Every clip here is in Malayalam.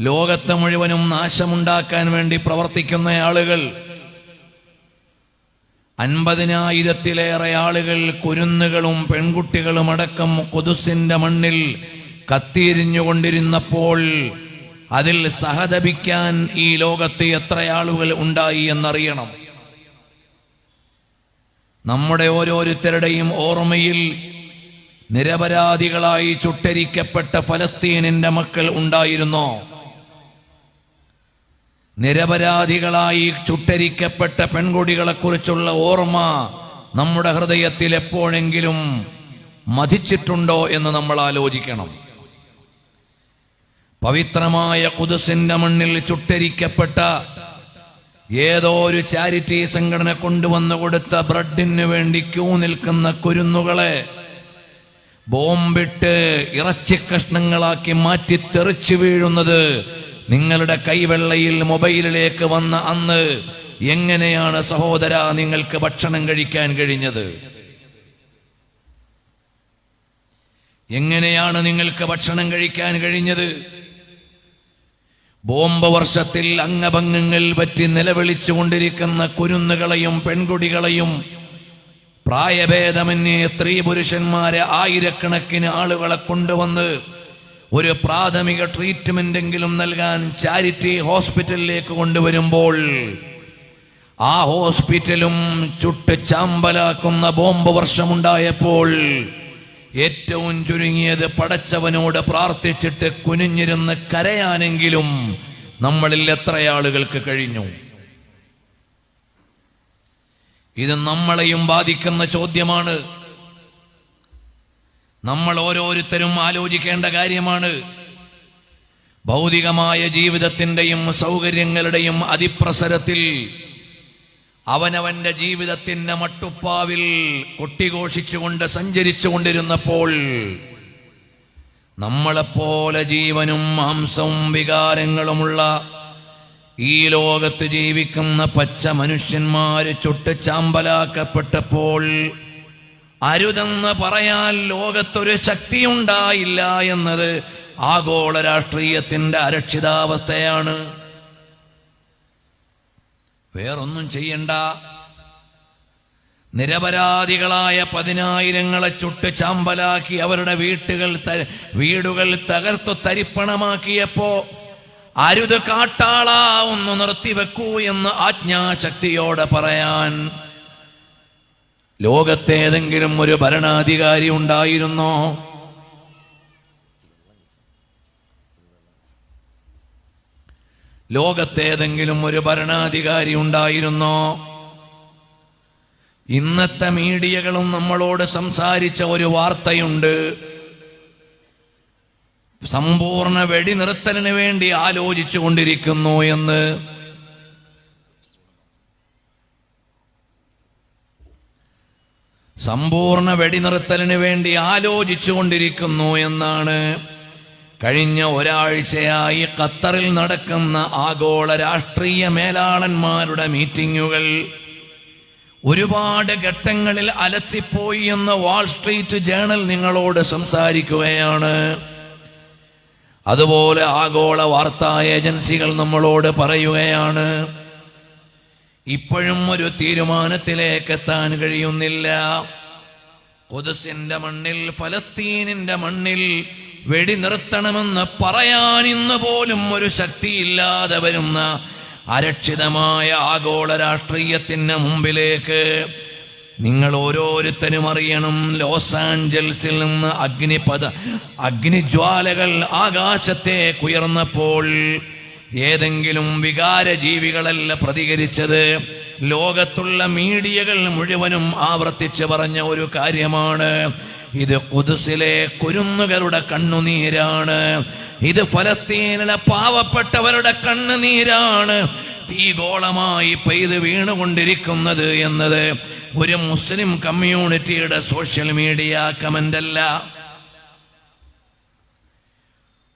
ലോകത്തെ മുഴുവനും നാശമുണ്ടാക്കാൻ വേണ്ടി പ്രവർത്തിക്കുന്ന ആളുകൾ അൻപതിനായിരത്തിലേറെ ആളുകൾ കുരുന്നുകളും പെൺകുട്ടികളും അടക്കം കൊതുസിന്റെ മണ്ണിൽ കത്തിയിരിഞ്ഞുകൊണ്ടിരുന്നപ്പോൾ അതിൽ സഹതപിക്കാൻ ഈ ലോകത്ത് എത്ര ആളുകൾ ഉണ്ടായി എന്നറിയണം. നമ്മുടെ ഓരോരുത്തരുടെയും ഓർമ്മയിൽ നിരപരാധികളായി ചുട്ടരിക്കപ്പെട്ട ഫലസ്തീനിന്റെ മക്കൾ ഉണ്ടായിരുന്നോ? നിരപരാധികളായി ചുട്ടരിക്കപ്പെട്ട പെൺകുടികളെ കുറിച്ചുള്ള ഓർമ്മ നമ്മുടെ ഹൃദയത്തിൽ എപ്പോഴെങ്കിലും മതിച്ചിട്ടുണ്ടോ എന്ന് നമ്മൾ ആലോചിക്കണം. പവിത്രമായ കുതുസിന്റെ മണ്ണിൽ ചുട്ടരിക്കപ്പെട്ട ഏതോ ഒരു ചാരിറ്റി സംഘടന കൊണ്ടുവന്നു കൊടുത്ത ബ്രഡിന് വേണ്ടി ക്യൂ നിൽക്കുന്ന കുരുന്നുകളെ ബോംബിട്ട് ഇറച്ചി കഷ്ണങ്ങളാക്കി മാറ്റി തെറിച്ചു വീഴുന്നത് നിങ്ങളുടെ കൈവെള്ളയിൽ മൊബൈലിലേക്ക് വന്ന അന്ന് എങ്ങനെയാണ് സഹോദര നിങ്ങൾക്ക് ഭക്ഷണം കഴിക്കാൻ കഴിഞ്ഞത്? എങ്ങനെയാണ് നിങ്ങൾക്ക് ഭക്ഷണം കഴിക്കാൻ കഴിഞ്ഞത്? ബോംബ വർഷത്തിൽ അംഗഭംഗങ്ങൾ പറ്റി നിലവിളിച്ചുകൊണ്ടിരിക്കുന്ന കുരുന്നുകളെയും പെൺകുടികളെയും പ്രായഭേദമന്യേ സ്ത്രീ പുരുഷന്മാരെ ആയിരക്കണക്കിന് ആളുകളെ കൊണ്ടുവന്ന് ഒരു പ്രാഥമിക ട്രീറ്റ്മെന്റ് എങ്കിലും നൽകാൻ ചാരിറ്റി ഹോസ്പിറ്റലിലേക്ക് കൊണ്ടുവരുമ്പോൾ ആ ഹോസ്പിറ്റലും ചുട്ട് ചാമ്പലാക്കുന്ന ബോംബ് വർഷമുണ്ടായപ്പോൾ ഏറ്റവും ചുരുങ്ങിയത് പടച്ചവനോട് പ്രാർത്ഥിച്ചിട്ട് കുനിഞ്ഞിരുന്ന് കരയാനെങ്കിലും നമ്മളിൽ എത്ര ആളുകൾക്ക് കഴിഞ്ഞു? ഇത് നമ്മളെയും ബാധിക്കുന്ന ചോദ്യമാണ്. നമ്മൾ ഓരോരുത്തരും ആലോചിക്കേണ്ട കാര്യമാണ്. ഭൗതികമായ ജീവിതത്തിന്റെയും സൗകര്യങ്ങളുടെയും അതിപ്രസരത്തിൽ അവനവന്റെ ജീവിതത്തിന്റെ മട്ടുപ്പാവിൽ കൊട്ടിഘോഷിച്ചുകൊണ്ട് സഞ്ചരിച്ചു കൊണ്ടിരുന്നപ്പോൾ നമ്മളെപ്പോലെ ജീവനും മാംസവും വികാരങ്ങളുമുള്ള ഈ ലോകത്ത് ജീവിക്കുന്ന പച്ച മനുഷ്യന്മാര് ചുട്ട് ചാമ്പലാക്കപ്പെട്ടപ്പോൾ അരുതെന്ന് പറയാൻ ലോകത്തൊരു ശക്തിയുണ്ടായില്ല എന്നത് ആഗോള രാഷ്ട്രീയത്തിന്റെ അരക്ഷിതാവസ്ഥയാണ്. വേറൊന്നും ചെയ്യണ്ട. നിരപരാധികളായ പതിനായിരങ്ങളെ ചുട്ട് ചാമ്പലാക്കി അവരുടെ വീട്ടുകൾ വീടുകൾ തകർത്തു തരിപ്പണമാക്കിയപ്പോ അരുത് കാട്ടാള ഒന്ന് നിർത്തിവെക്കൂ എന്ന് ആജ്ഞാശക്തിയോടെ പറയാൻ ലോകത്തേതെങ്കിലും ഒരു ഭരണാധികാരി ഉണ്ടായിരുന്നോ? ലോകത്തേതെങ്കിലും ഒരു ഭരണാധികാരി ഉണ്ടായിരുന്നോ? ഇന്നത്തെ മീഡിയകളും നമ്മളോട് സംസാരിച്ച ഒരു വാർത്തയുണ്ട്. സമ്പൂർണ വെടിനിർത്തലിന് വേണ്ടി ആലോചിച്ചു കൊണ്ടിരിക്കുന്നു എന്ന്. സമ്പൂർണ വെടിനിർത്തലിന് വേണ്ടി ആലോചിച്ചു കൊണ്ടിരിക്കുന്നു എന്നാണ്. കഴിഞ്ഞ ഒരാഴ്ചയായി ഖത്തറിൽ നടക്കുന്ന ആഗോള രാഷ്ട്രീയ മേലാളന്മാരുടെ മീറ്റിങ്ങുകൾ. ഒരുപാട് ഘട്ടങ്ങളിൽ അലസിപ്പോയി എന്ന് വാൾസ്ട്രീറ്റ് ജേണൽ നിങ്ങളോട് സംസാരിക്കുകയാണ്. അതുപോലെ ആഗോള വാർത്താ ഏജൻസികൾ നമ്മളോട് പറയുകയാണ്. ഇപ്പോഴും ഒരു തീരുമാനത്തിലേക്ക് എത്താൻ കഴിയുന്നില്ല. കൊതുസിന്റെ മണ്ണിൽ ഫലസ്തീനിന്റെ മണ്ണിൽ വെടി നിർത്തണമെന്ന് പറയാൻ ഇന്ന് പോലും ഒരു ശക്തിയില്ലാതെ വരുന്ന അരക്ഷിതമായ ആഗോള രാഷ്ട്രീയത്തിന് മുമ്പിലേക്ക് നിങ്ങൾ ഓരോരുത്തരും അറിയണം. ലോസ് ആഞ്ചൽസിൽ നിന്ന് അഗ്നിപഥ അഗ്നിജ്വാലകൾ ആകാശത്തേക്ക് ഉയർന്നപ്പോൾ ഏതെങ്കിലും വികാര ജീവികളല്ല പ്രതികരിച്ചത്. ലോകത്തുള്ള മീഡിയകൾ മുഴുവനും ആവർത്തിച്ച് പറഞ്ഞ ഒരു കാര്യമാണ്. ഇത് കുതിസിലെ കുരുന്നുകളുടെ കണ്ണുനീരാണ്. ഇത് ഫലസ്തീനിലെ പാവപ്പെട്ടവരുടെ കണ്ണുനീരാണ്. തീഗോളമായി പെയ്ത് വീണുകൊണ്ടിരിക്കുന്നത് എന്നത് ഒരു മുസ്ലിം കമ്മ്യൂണിറ്റിയുടെ സോഷ്യൽ മീഡിയ കമന്റല്ല.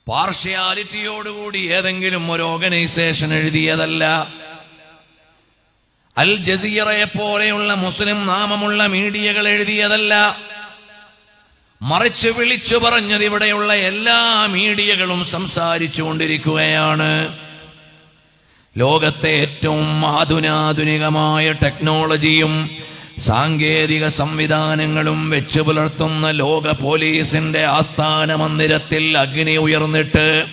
പാർഷ്യാലിറ്റിയോടുകൂടി ഏതെങ്കിലും ഒരു ഓർഗനൈസേഷൻ എഴുതിയതല്ല. അൽ ജസീറയെ പോലെയുള്ള മുസ്ലിം നാമമുള്ള മീഡിയകൾ എഴുതിയതല്ല. മറിച്ച് വിളിച്ചു പറഞ്ഞത് ഇവിടെയുള്ള എല്ലാ മീഡിയകളും സംസാരിച്ചു കൊണ്ടിരിക്കുകയാണ്. ലോകത്തെ ഏറ്റവും ആധുനാധുനികമായ ടെക്നോളജിയും സാങ്കേതിക സംവിധാനങ്ങളും വെച്ചു പുലർത്തുന്ന ലോക പോലീസിന്റെ ആസ്ഥാന മന്ദിരത്തിൽ അഗ്നി ഉയർന്നിട്ട്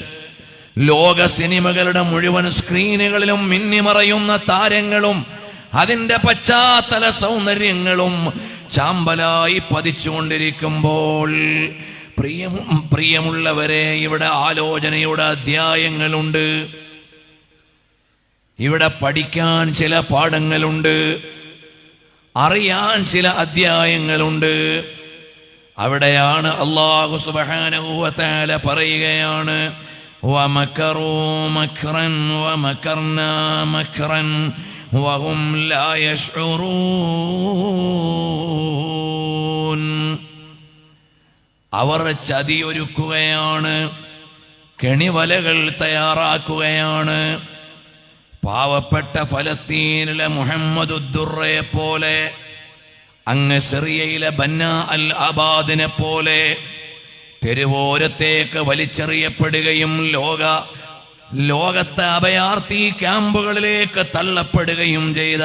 ലോക സിനിമകളുടെ മുഴുവൻ സ്ക്രീനുകളിലും മിന്നിമറയുന്ന താരങ്ങളും അതിന്റെ പശ്ചാത്തല സൗന്ദര്യങ്ങളും ചാമ്പലായി പതിച്ചുകൊണ്ടിരിക്കുമ്പോൾ പ്രിയം പ്രിയമുള്ളവരെ ഇവിടെ ആലോചനയുടെ അധ്യായങ്ങളുണ്ട്. ഇവിടെ പഠിക്കാൻ ചില പാഠങ്ങളുണ്ട്. അറിയാൻ ചില അധ്യായങ്ങളുണ്ട്. അവിടെയാണ് അള്ളാഹു സുബാനുവല പറയുകയാണ് അവർ ചതിയൊരുക്കുകയാണ് കെണിവലകൾ തയ്യാറാക്കുകയാണ് പാവപ്പെട്ട ഫലസ്തീനിലെ മുഹമ്മദ് ഉദ്ദുറയെ പോലെ അങ്ങ് സിറിയയിലെ ബന്ന അൽ അബാദിനെ പോലെ തെരുവോരത്തേക്ക് വലിച്ചെറിയപ്പെടുകയും ലോക ലോകത്തെ അഭയാർത്ഥി ക്യാമ്പുകളിലേക്ക് തള്ളപ്പെടുകയും ചെയ്ത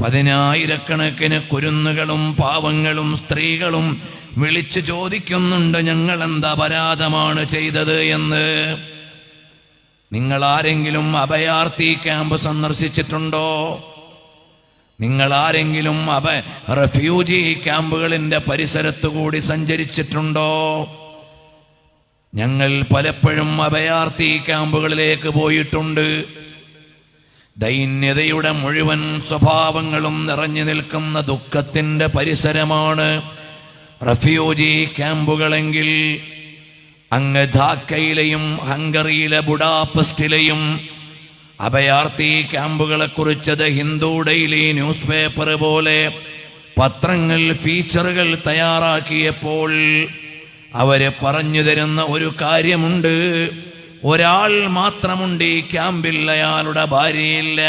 പതിനായിരക്കണക്കിന് കുരുന്നുകളും പാവങ്ങളും സ്ത്രീകളും വിളിച്ചു ചോദിക്കുന്നുണ്ട് ഞങ്ങൾ എന്താ അപരാധമാണ് ചെയ്തത് എന്ന്. നിങ്ങൾ ആരെങ്കിലും അഭയാർത്ഥി ക്യാമ്പ് സന്ദർശിച്ചിട്ടുണ്ടോ? നിങ്ങൾ ആരെങ്കിലും അഭ റെഫ്യൂജി ക്യാമ്പുകളിന്റെ പരിസരത്തു കൂടി സഞ്ചരിച്ചിട്ടുണ്ടോ? ഞങ്ങൾ പലപ്പോഴും അഭയാർത്ഥി ക്യാമ്പുകളിലേക്ക് പോയിട്ടുണ്ട്. ദൈന്യതയുടെ മുഴുവൻ സ്വഭാവങ്ങളും നിറഞ്ഞു നിൽക്കുന്ന ദുഃഖത്തിന്റെ പരിസരമാണ് റഫ്യൂജി ക്യാമ്പുകളെങ്കിൽ അങ്ങ് ധാക്കയിലെയും ഹംഗറിയിലെ ബുഡാപെസ്റ്റിലെയും അഭയാർത്ഥി ക്യാമ്പുകളെ കുറിച്ചത് ഹിന്ദു ഡെയിലി ന്യൂസ് പേപ്പർ പോലെ പത്രങ്ങൾ ഫീച്ചറുകൾ തയ്യാറാക്കിയപ്പോൾ അവർ പറഞ്ഞു തരുന്ന ഒരു കാര്യമുണ്ട്. ഒരാൾ മാത്രമുണ്ട് ഈ ക്യാമ്പിൽ അയാളുടെ ഭാര്യയില്ല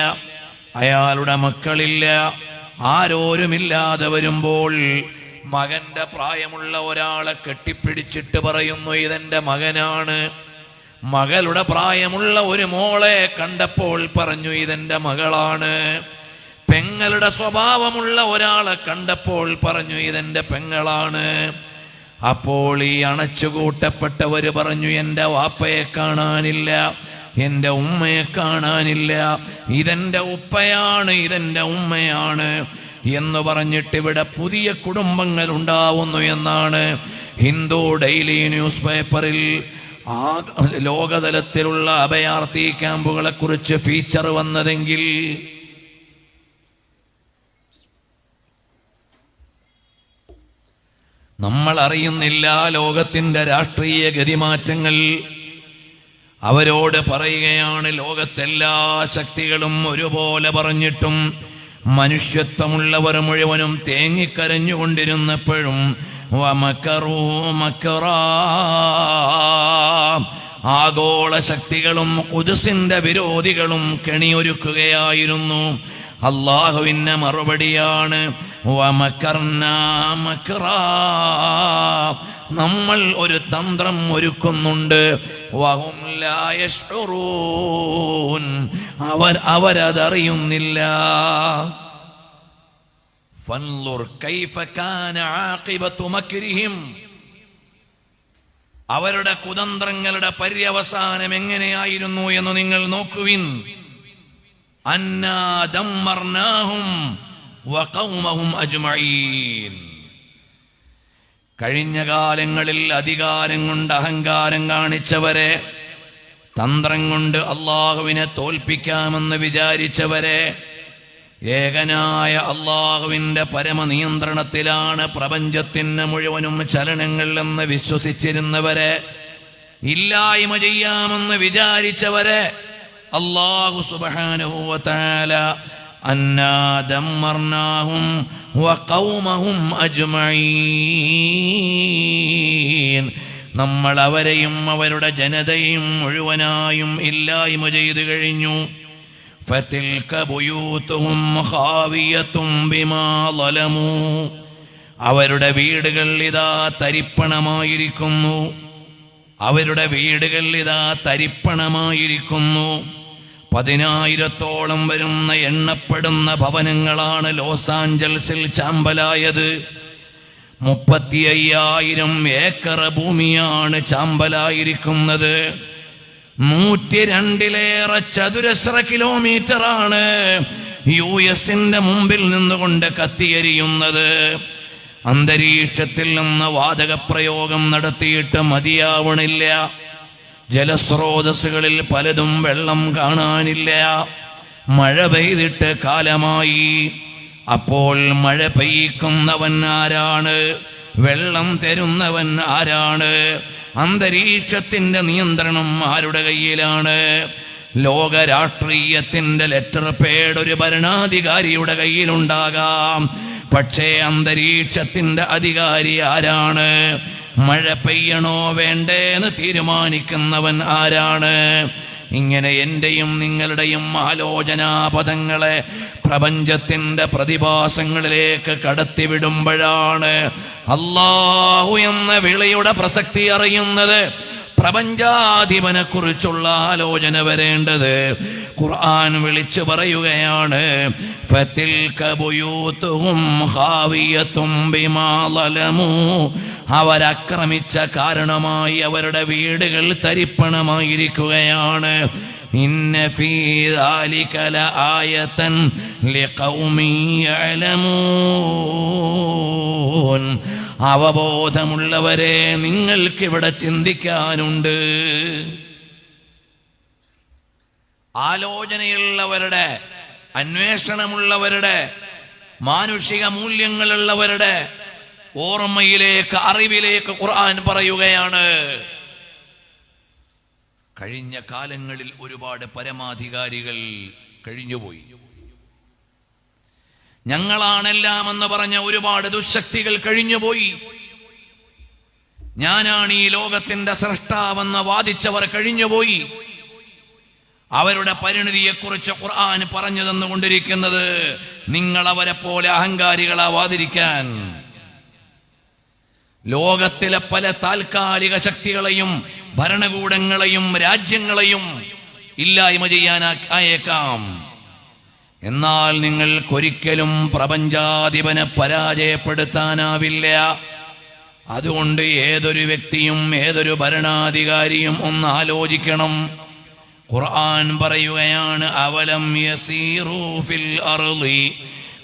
അയാളുടെ മക്കളില്ല ആരോരുമില്ലാതെ വരുമ്പോൾ മകന്റെ പ്രായമുള്ള ഒരാളെ കെട്ടിപ്പിടിച്ചിട്ട് പറയുന്നു ഇതെന്റെ മകനാണ്. മകളുടെ പ്രായമുള്ള ഒരു മോളെ കണ്ടപ്പോൾ പറഞ്ഞു ഇതെന്റെ മകളാണ്. പെങ്ങളുടെ സ്വഭാവമുള്ള ഒരാളെ കണ്ടപ്പോൾ പറഞ്ഞു ഇതെന്റെ പെങ്ങളാണ്. അപ്പോൾ ഈ അണച്ചുകൂട്ടപ്പെട്ടവര് പറഞ്ഞു എന്റെ വാപ്പയെ കാണാനില്ല എന്റെ ഉമ്മയെ കാണാനില്ല ഇതെന്റെ ഉപ്പയാണ് ഇതെന്റെ ഉമ്മയാണ്. എന്ന് പറഞ്ഞിട്ട് ഇവിടെ പുതിയ കുടുംബങ്ങൾ ഉണ്ടാവുന്നു എന്നാണ് ഹിന്ദു ഡെയിലി ന്യൂസ് പേപ്പറിൽ ആ ലോകതലത്തിലുള്ള അഭയാർത്ഥി ക്യാമ്പുകളെ കുറിച്ച് ഫീച്ചർ വന്നതെങ്കിൽ നമ്മൾ അറിയുന്നില്ല ലോകത്തിന്റെ രാഷ്ട്രീയ ഗതിമാറ്റങ്ങൾ. അവരോട് പറയുകയാണ് ലോകത്തെല്ലാ ശക്തികളും ഒരുപോലെ പറഞ്ഞിട്ടും മനുഷ്യത്വമുള്ളവർ മുഴുവനും തേങ്ങിക്കരഞ്ഞുകൊണ്ടിരുന്നപ്പോഴും ആഗോള ശക്തികളും കുതിസിന്റെ വിരോധികളും കെണിയൊരുക്കുകയായിരുന്നു. അള്ളാഹുവിന്റെ മറുപടിയാണ്. നമ്മൾ ഒരു തന്ത്രം ഒരുക്കുന്നുണ്ട്. അവർ അവരതറിയുന്നില്ല. അവരുടെ കുതന്ത്രങ്ങളുടെ പര്യവസാനം എങ്ങനെയായിരുന്നു എന്ന് നിങ്ങൾ നോക്കുവിൻ. കഴിഞ്ഞ കാലങ്ങളിൽ അധികാരം കൊണ്ട് അഹങ്കാരം കാണിച്ചവരെ തന്ത്രം കൊണ്ട് അള്ളാഹുവിനെ തോൽപ്പിക്കാമെന്ന് വിചാരിച്ചവരെ ഏകനായ അള്ളാഹുവിന്റെ പരമനിയന്ത്രണത്തിലാണ് പ്രപഞ്ചത്തിന് മുഴുവനും ചലനങ്ങൾ എന്ന് വിശ്വസിച്ചിരുന്നവരെ ഇല്ലായ്മ ചെയ്യാമെന്ന് വിചാരിച്ചവരെ അള്ളാഹു സുബാനുഭൂവത്താല അന്നാ ദമ്മർനാഹും വഖൗമഹും അജ്മഈൻ നമ്മൾ അവരെയും അവരുടെ ജനതയും മുഴുവനായും ഇല്ലായ്മ ചെയ്തു കഴിഞ്ഞു فتلك بيوتهم خاوية بما ظلموا അവരുടെ വീടുകൾ ഇതാ തരിപ്പണമായിരിക്കുന്നു അവരുടെ വീടുകൾ ഇതാ തരിപ്പണമായിരിക്കുന്നു പതിനായിരത്തോളം വരുന്ന എണ്ണപ്പെടുന്ന ഭവനങ്ങളാണ് ലോസ് ആഞ്ചൽസിൽ ചാമ്പലായത്. മുപ്പത്തി അയ്യായിരം ഏക്കർ ഭൂമിയാണ് ചാമ്പലായിരിക്കുന്നത്. നൂറ്റി രണ്ടിലേറെ ചതുരശ്ര കിലോമീറ്ററാണ് യു എസിന്റെ മുമ്പിൽ നിന്നുകൊണ്ട് കത്തിയെരിയുന്നത്. അന്തരീക്ഷത്തിൽ നിന്ന് വാതകപ്രയോഗം നടത്തിയിട്ട് മതിയാവണില്ല. ജലസ്രോതസ്സുകളിൽ പലതും വെള്ളം കാണാനില്ല. മഴ പെയ്തിട്ട് കാലമായി. അപ്പോൾ മഴ പെയ്യിക്കുന്നവൻ ആരാണ്? വെള്ളം തരുന്നവൻ ആരാണ്? അന്തരീക്ഷത്തിന്റെ നിയന്ത്രണം ആരുടെ കയ്യിലാണ്? ലോക രാഷ്ട്രീയത്തിന്റെ ലെറ്റർ പേഡ് ഒരു ഭരണാധികാരിയുടെ കയ്യിലുണ്ടാകാം. പക്ഷേ അന്തരീക്ഷത്തിന്റെ അധികാരി ആരാണ്? മഴ പെയ്യണോ വേണ്ടേന്ന് തീരുമാനിക്കുന്നവൻ ആരാണ്? ഇങ്ങനെ എന്റെയും നിങ്ങളുടെയും ആലോചനാപദങ്ങളെ പ്രപഞ്ചത്തിന്റെ പ്രതിഭാസങ്ങളിലേക്ക് കടത്തിവിടുമ്പോഴാണ് അള്ളാഹു എന്ന വിളിയുടെ പ്രസക്തി അറിയുന്നത്. പ്രപഞ്ചാധിപനെ കുറിച്ചുള്ള ആലോചന വരേണ്ടത് ഖുർആൻ വിളിച്ചു പറയുകയാണ് ഫതിൽക ബുയൂത്തുഹും ഖാവിയത്തും ബിമാ ളലമൂ അവരക്രമിച്ച കാരണമായി അവരുടെ വീടുകൾ തരിപ്പണമായിരിക്കുകയാണ് ഇന്ന ഫീ ذلك لآية لقوم يعلمون അവബോധമുള്ളവരെ നിങ്ങൾക്കിവിടെ ചിന്തിക്കാനുണ്ട് ആലോചനയുള്ളവരുടെ അന്വേഷണമുള്ളവരുടെ മാനുഷിക മൂല്യങ്ങളുള്ളവരുടെ ഓർമ്മയിലേക്ക് അറിവിലേക്ക് ഖുർആൻ പറയുകയാണ്. കഴിഞ്ഞ കാലങ്ങളിൽ ഒരുപാട് പരമാധികാരികൾ കഴിഞ്ഞുപോയി. ഞങ്ങളാണെല്ലാം എന്ന് പറഞ്ഞ ഒരുപാട് ദുശക്തികൾ കഴിഞ്ഞുപോയി. ഞാനാണ് ഈ ലോകത്തിന്റെ സൃഷ്ടാവെന്ന് വാദിച്ചവർ കഴിഞ്ഞുപോയി. അവരുടെ പരിണിതിയെക്കുറിച്ച് ഖുർആൻ പറഞ്ഞു തന്നുകൊണ്ടിരിക്കുന്നത് നിങ്ങൾ അവരെ പോലെ അഹങ്കാരികളാവാതിരിക്കാൻ. ലോകത്തിലെ പല താൽക്കാലിക ശക്തികളെയും ഭരണകൂടങ്ങളെയും രാജ്യങ്ങളെയും ഇല്ലായ്മ ചെയ്യാൻ ആയേക്കാം. എന്നാൽ നിങ്ങൾക്കൊരിക്കലും പ്രപഞ്ചാധിപനെ പരാജയപ്പെടുത്താനാവില്ല. അതുകൊണ്ട് ഏതൊരു വ്യക്തിയും ഏതൊരു ഭരണാധികാരിയും ഒന്ന് ആലോചിക്കണം. ഖുർആൻ പറയുകയാണ് അവലം യസീറൂ ഫിൽ അർളി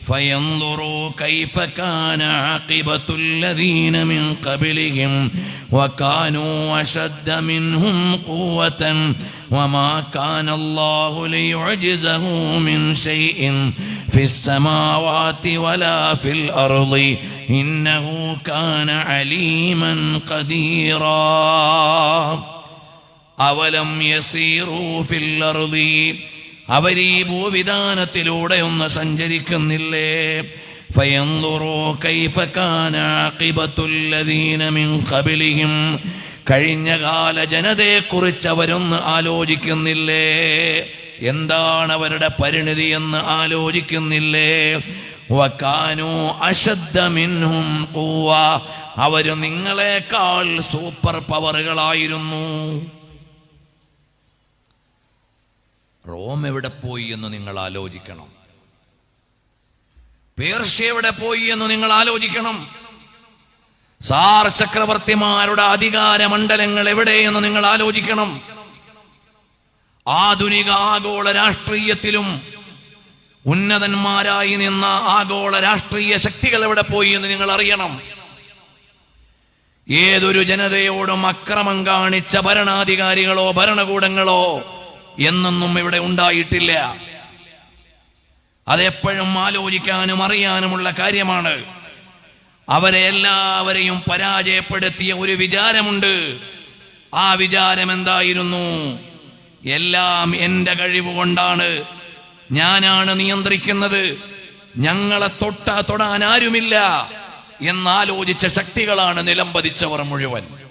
فينظروا كيف كان عاقبة الذين من قبلهم وكانوا أشد منهم قوة وما كان الله ليعجزه من شيء في السماوات ولا في الأرض إنه كان عليما قديرا അവലം യസീറൂ ഫിൽ അർളി അവരീ ഭൂവിധാനത്തിലൂടെ ഒന്ന് സഞ്ചരിക്കുന്നില്ലേ? ഖബലിഹിം. കഴിഞ്ഞ കാല ജനതയെക്കുറിച്ച് അവരൊന്ന് ആലോചിക്കുന്നില്ലേ? എന്താണ് അവരുടെ പരിണിതി എന്ന് ആലോചിക്കുന്നില്ലേ? വക്കാനു അശദ്ധമിന്നും ഖുവ്വ. അവർ നിങ്ങളെക്കാൾ സൂപ്പർ പവറുകളായിരുന്നു. റോം എവിടെ പോയി എന്ന് നിങ്ങൾ ആലോചിക്കണം. പേർഷ്യ എവിടെ പോയി എന്ന് നിങ്ങൾ ആലോചിക്കണം. സാർ ചക്രവർത്തിമാരുടെ അധികാര മണ്ഡലങ്ങൾ എവിടെയെന്ന് നിങ്ങൾ ആലോചിക്കണം. ആധുനിക ആഗോള രാഷ്ട്രീയത്തിലും ഉന്നതന്മാരായി നിന്ന ആഗോള രാഷ്ട്രീയ ശക്തികൾ എവിടെ പോയി എന്ന് നിങ്ങൾ അറിയണം. ഏതൊരു ജനതയോടും അക്രമം കാണിച്ച ഭരണാധികാരികളോ ഭരണകൂടങ്ങളോ എന്നൊന്നും ഇവിടെ ഉണ്ടായിട്ടില്ല. അതെപ്പോഴും ആലോചിക്കാനും അറിയാനുമുള്ള കാര്യമാണ്. അവരെ എല്ലാവരെയും പരാജയപ്പെടുത്തിയ ഒരു വിചാരമുണ്ട്. ആ വിചാരം എന്തായിരുന്നു? എല്ലാം എന്റെ കഴിവ് കൊണ്ടാണ്. ഞാനാണ് നിയന്ത്രിക്കുന്നത്. ഞങ്ങളെ തൊട്ട തൊടാൻ ആരുമില്ല. എന്നാലോചിച്ച ശക്തികളാണ് നിലംപതിച്ചവർ മുഴുവൻ.